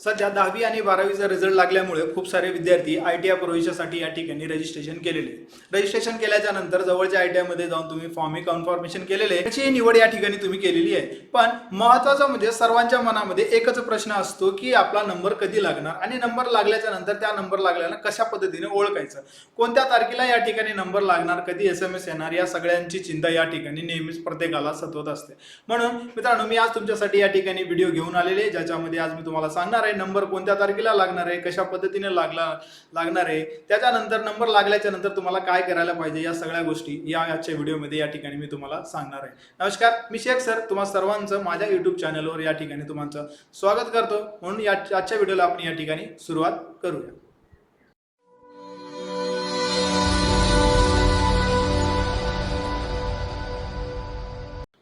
सध्या दहावी आणि बारावीचा रिझल्ट लागल्यामुळे खूप सारे विद्यार्थी आय टी आय प्रवेशासाठी या ठिकाणी रजिस्ट्रेशन केलेले रजिस्ट्रेशन केल्याच्यानंतर जवळच्या आय टी आयमध्ये जाऊन तुम्ही फॉर्मही कन्फर्मेशन केलेले आहे त्याची निवड या ठिकाणी तुम्ही केलेली आहे. पण महत्वाचं म्हणजे सर्वांच्या मनामध्ये एकच प्रश्न असतो की आपला नंबर कधी लागणार? आणि नंबर लागल्याच्या नंतर त्या नंबर लागल्यानं कशा पद्धतीने ओळखायचं? कोणत्या तारखेला या ठिकाणी नंबर लागणार? कधी एस एम एस येणार? या सगळ्यांची चिंता या ठिकाणी नेहमीच प्रत्येकाला सतवत असते. म्हणून मित्रांनो मी आज तुमच्यासाठी या ठिकाणी व्हिडिओ घेऊन आलेले ज्याच्यामध्ये आज मी तुम्हाला सांगणार आहे नंबर कोणत्या तारखेला लागणार आहे कशा पद्धतीने लागला लागणार आहे त्याच्यानंतर नंबर लागल्याच्या नंतर तुम्हाला काय करायला पाहिजे या सगळ्या गोष्टी या आजच्या व्हिडिओमध्ये या ठिकाणी मी तुम्हाला सांगणार आहे. नमस्कार मी शेख सर तुम्हा सर्वांचं माझ्या युट्यूब चॅनलवर या ठिकाणी तुमचं स्वागत करतो. म्हणून या आजच्या व्हिडिओला आपण या ठिकाणी सुरुवात करूया.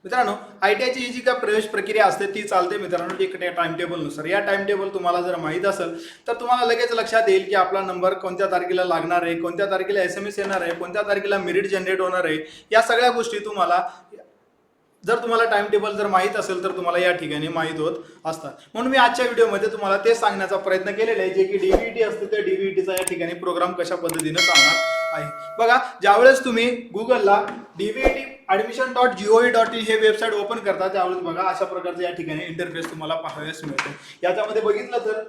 मित्रांनो आय टी आयची ही जी काय प्रवेश प्रक्रिया असते ती चालते मित्रांनो एक टाइम टेबलनुसार या टाइम टेबल तुम्हाला जर माहीत असेल तर तुम्हाला लगेच लक्षात येईल की आपला नंबर कोणत्या तारखेला लागणार आहे कोणत्या तारखेला एस एम एस येणार आहे कोणत्या तारखेला मेरिट जनरेट होणार आहे या सगळ्या गोष्टी तुम्हाला जर तुम्हाला टाइम टेबल जर माहीत असेल तर तुम्हाला या ठिकाणी माहीत होत असतात. म्हणून मी आजच्या व्हिडिओमध्ये तुम्हाला ते सांगण्याचा प्रयत्न केलेला आहे जे की डीव्हीटी असते त्या डीव्हीटीचा या ठिकाणी प्रोग्राम कशा पद्धतीने चालणार आहे. बघा ज्यावेळेस तुम्ही गुगलला DVT admission dot gov dot in हे वेबसाईट ओपन करता त्यावेळेस बघा. अशा प्रकारचं या ठिकाणी इंटरफेस तुम्हाला पाहावयास मिळतो. याच्यामध्ये बघितलं तर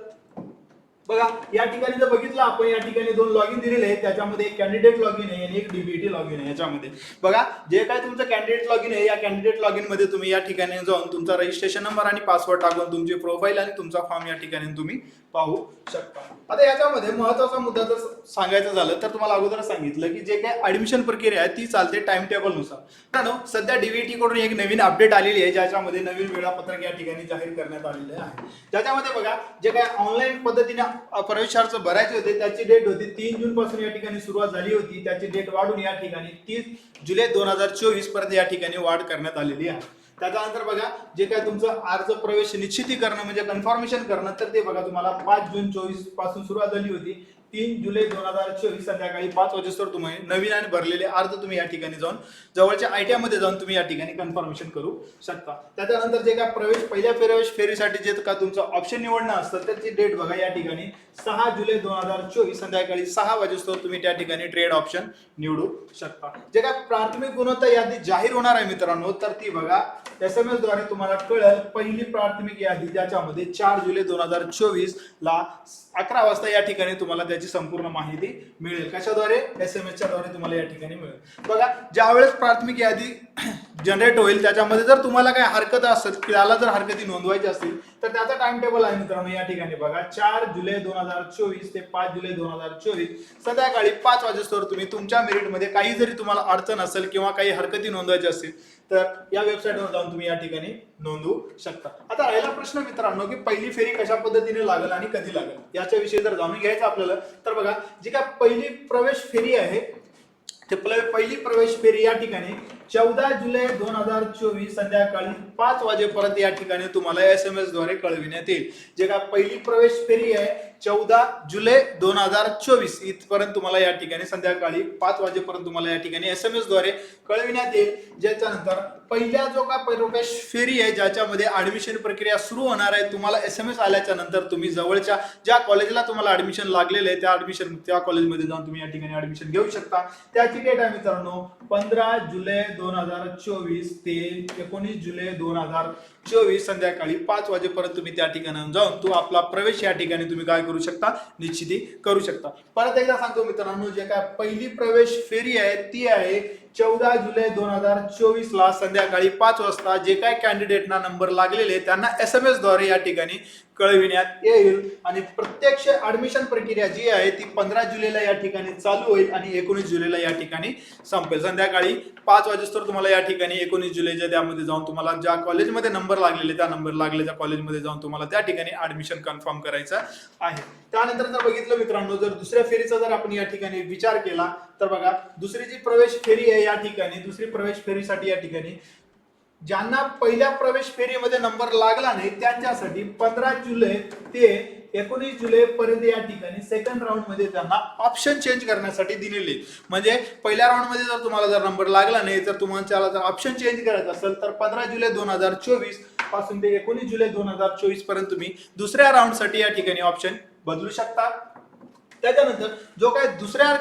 बघा या ठिकाणी जर बघितलं आपण या ठिकाणी दोन लॉग इन दिलेले आहेत. त्याच्यामध्ये एक कॅन्डिडेट लॉग इन आहे आणि एक डीबीटी लॉग इन आहे याच्यामध्ये. बघा जे काय तुमचं कॅन्डिडेट लॉग इन आहे या कॅन्डिडेट लॉग इनमध्ये तुम्ही या ठिकाणी जाऊन तुमचा रजिस्ट्रेशन नंबर आणि पासवर्ड टाकून तुमची प्रोफाईल आणि तुमचा फॉर्म या ठिकाणी तुम्ही पाहू शकता. आता याच्यामध्ये महत्त्वाचा मुद्दा जर सांगायचं झालं तर तुम्हाला अगोदर सांगितलं की जे काय ऍडमिशन प्रक्रिया आहे ती चालते टाइम टेबलनुसार कारण सध्या डीव्हीटी कडून एक नवीन अपडेट आलेली आहे ज्याच्यामध्ये नवीन वेळापत्रक या ठिकाणी जाहीर करण्यात आलेले आहे. ज्याच्यामध्ये बघा जे काय ऑनलाईन पद्धतीने अ, प्रवेशार्थ भरायचे होते. त्याची डेट होती तीन जून पासून या ठिकाणी सुरुवात झाली होती. त्याची डेट वाढून या ठिकाणी तीस जुलै दोन हजार चोवीसपर्यंत या ठिकाणी वाढ करण्यात आलेली आहे. त्याच्यानंतर बघा जे काय तुमचं अर्ज प्रवेश निश्चिती करणं म्हणजे कन्फर्मेशन करणं तर ते बघा तुम्हाला पाच जून चोवीसपासून सुरुवात झाली होती. तीन जुलै दोन हजार चोवीस संध्याकाळी पाच वाजेस्तोवर तुम्ही नवीन आणि भरलेले अर्ज तुम्ही या ठिकाणी जाऊन जवळच्या आयटीआयमध्ये जाऊन तुम्ही या ठिकाणी कन्फर्मेशन करू शकता. त्याच्यानंतर जे काय प्रवेश पहिल्या प्रवेश फेरीसाठी जे का तुमचं ऑप्शन निवडणं असतं त्याची डेट बघा या ठिकाणी. सहा जुलै दोन हजार चोवीस संध्याकाळी सहा वाजेस्तोवर तुम्ही त्या ठिकाणी ट्रेड ऑप्शन निवडू शकता. जे काय प्राथमिक गुणवत्ता यादी जाहीर होणार आहे मित्रांनो तर ती बघा. एस एम एसद्वारे तुम्हाला कळेल पहिली प्राथमिक यादी ज्याच्यामध्ये चार जुलै दोन हजार चोवीस ला अकरा वाजता या ठिकाणी तुम्हाला त्याची संपूर्ण माहिती मिळेल. कशाद्वारे? एस एम एसच्या द्वारे तुम्हाला या ठिकाणी मिळेल. बघा ज्यावेळेस प्राथमिक यादी जनरेट होईल. त्याच्यामध्ये जर तुम्हाला काही हरकत असेल त्याला जर हरकती नोंदवायची असतील तर त्याचा टाइम टेबल आहे मित्रांनो या ठिकाणी बघा. चार जुलै दोन हजार चोवीस ते पाच जुलै दोन हजार चोवीस संध्याकाळी पाच वाजेस्तोवर तुम्ही तुमच्या मेरिटमध्ये काही जरी तुम्हाला अडचण असेल किंवा काही हरकती नोंदवायची असतील तर या वेबसाईटवर जाऊन तुम्ही या ठिकाणी नोंदवू शकता. आता राहिला प्रश्न मित्रांनो की पहिली फेरी कशा पद्धतीने लागेल आणि कधी लागेल? याच्याविषयी जर जाणून घ्यायचं आपल्याला तर बघा जी काय पहिली प्रवेश फेरी आहे ते पहिली प्रवेश फेरी या ठिकाणी चौदा जुलै दोन हजार चोवीस संध्याकाळी पाच वाजेपर्यंत या ठिकाणी तुम्हाला एस एम एसद्वारे कळविण्यात येईल. जे का पहिली प्रवेश फेरी आहे चौदा जुलै दोन हजार चोवीस इथपर्यंत तुम्हाला या ठिकाणी संध्याकाळी पाच वाजेपर्यंत तुम्हाला या ठिकाणी एस एम एसद्वारे कळविण्यात येईल. ज्याच्यानंतर पहिल्या जो का प्रवेश फेरी आहे ज्याच्यामध्ये ऍडमिशन प्रक्रिया सुरू होणार आहे तुम्हाला एस एम एस आल्याच्यानंतर तुम्ही जवळच्या ज्या कॉलेजला तुम्हाला ऍडमिशन लागलेलं आहे त्या ऍडमिशन त्या कॉलेजमध्ये जाऊन तुम्ही या ठिकाणी ऍडमिशन घेऊ शकता. त्याची डेट आहे मित्रांनो पंधरा जुलै दोन हजार चोवीस ते एकोणीस जुलै दोन हजार चोवीस संध्याकाळी पाच वाजेपर्यंत तुम्ही त्या ठिकाणी जाऊन तो आपला प्रवेश या ठिकाणी तुम्ही काय करू शकता निश्चिती करू शकता. परत एकदा सांगतो मित्रांनो जे काय पहिली प्रवेश फेरी आहे ती आहे चौदा जुलै दोन हजार चोवीस ला संध्याकाळी पाच वाजता जे काय कॅन्डिडेटना नंबर लागलेले त्यांना एस एम एसद्वारे या ठिकाणी कळविण्यात येईल. आणि प्रत्यक्ष ऍडमिशन प्रक्रिया जी आहे ती पंधरा जुलैला या ठिकाणी चालू होईल आणि एकोणीस जुलैला या ठिकाणी संपेल. संध्याकाळी पाच वाजेस्तर तुम्हाला या ठिकाणी एकोणीस जुलैच्या त्यामध्ये जाऊन तुम्हाला ज्या कॉलेजमध्ये नंबर लागलेले त्या नंबर लागलेल्या कॉलेजमध्ये जाऊन तुम्हाला त्या ठिकाणी ऍडमिशन कन्फर्म करायचं आहे. त्यानंतर जर बघितलं मित्रांनो जर दुसऱ्या फेरीचा जर आपण या ठिकाणी विचार केला तर बघा दुसरी जी प्रवेश फेरी आहे या ठिकाणी दुसरी प्रवेश फेरीसाठी या ठिकाणी. ज्यांना पहिल्या प्रवेश फेरीमध्ये नंबर लागला नाही त्यांच्यासाठी पंधरा जुलै ते एकोणीस जुलै पर्यंत या ठिकाणी सेकंड राऊंडमध्ये त्यांना ऑप्शन चेंज करण्यासाठी दिलेले म्हणजे पहिल्या राऊंडमध्ये जर तुम्हाला जर नंबर लागला नाही तर तुम्हाला जर ऑप्शन चेंज करायचं असेल तर पंधरा जुलै दोन हजार चोवीसपासून ते एकोणीस जुलै दोन हजार चोवीसपर्यंत तुम्ही दुसऱ्या राऊंडसाठी या ठिकाणी ऑप्शन बदलू शकता. त्याच्यानंतर जो काय दुसऱ्या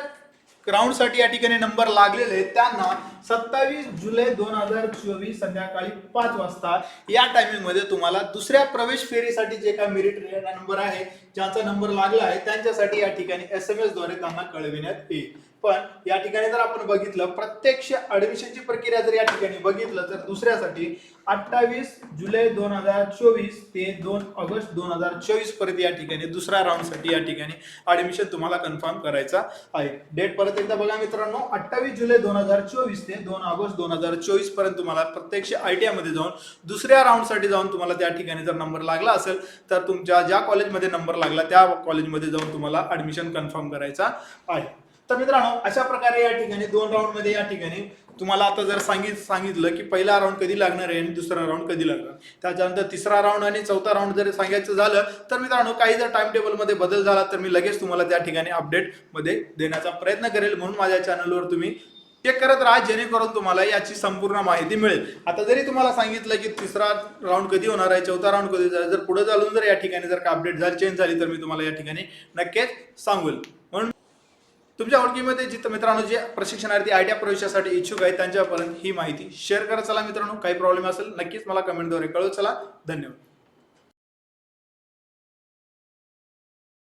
राऊंडसाठी या ठिकाणी नंबर लागलेले आहेत. त्यांना सत्तावीस जुलै दोन हजार चोवीस संध्याकाळी पाच वाजता या टायमिंगमध्ये तुम्हाला दुसऱ्या प्रवेश फेरीसाठी जे काय मेरिट नंबर आहे ज्यांचा नंबर लागला आहे त्यांच्यासाठी या ठिकाणी एस एम एसद्वारे त्यांना कळविण्यात येईल. पण या ठिकाणी जर आपण बघितलं प्रत्यक्ष ऍडमिशनची प्रक्रिया जर या ठिकाणी बघितलं तर दुसऱ्यासाठी अठ्ठावीस जुलै दोन हजार चोवीस ते दोन ऑगस्ट दोन हजार चोवीसपर्यंत या ठिकाणी दुसऱ्या राऊंडसाठी या ठिकाणी ऍडमिशन तुम्हाला कन्फर्म करायचा आहे. डेट परत एकदा बघा मित्रांनो अठ्ठावीस जुलै दोन हजार चोवीस ते दोन ऑगस्ट दोन हजार चोवीसपर्यंत तुम्हाला प्रत्यक्ष आय टी आयमध्ये जाऊन दुसऱ्या राऊंडसाठी जाऊन तुम्हाला त्या ठिकाणी जर नंबर लागला असेल तर तुमच्या ज्या कॉलेजमध्ये नंबर लागला त्या कॉलेजमध्ये जाऊन तुम्हाला ऍडमिशन कन्फर्म करायचा आहे. तर मित्रांनो अशा प्रकारे या ठिकाणी दोन राऊंडमध्ये या ठिकाणी तुम्हाला आता जर सांगित सांगितलं की पहिला राऊंड कधी लागणार आहे आणि दुसरा राऊंड कधी लागणार? त्याच्यानंतर तिसरा राऊंड आणि चौथा राऊंड जर सांगायचं झालं तर मित्रांनो काही जर टाइम टेबलमध्ये बदल झाला तर मी लगेच तुम्हाला त्या ठिकाणी अपडेटमध्ये देण्याचा प्रयत्न करेल. म्हणून माझ्या चॅनलवर तुम्ही ते करत राहा जेणेकरून तुम्हाला याची संपूर्ण माहिती मिळेल. आता जरी तुम्हाला सांगितलं की तिसरा राऊंड कधी होणार आहे चौथा राऊंड कधी जर पुढे चालून जर या ठिकाणी जर का अपडेट झाली चेंज झाली तर मी तुम्हाला या ठिकाणी नक्कीच सांगेल. म्हणून तुमच्या ओळखीमध्ये जिथं मित्रांनो जे प्रशिक्षणार्थी आय टी प्रवेशासाठी इच्छुक आहेत त्यांच्यापर्यंत ही माहिती शेअर करा. चला मित्रांनो काही प्रॉब्लेम असेल नक्कीच मला कमेंटद्वारे कळव चला. धन्यवाद.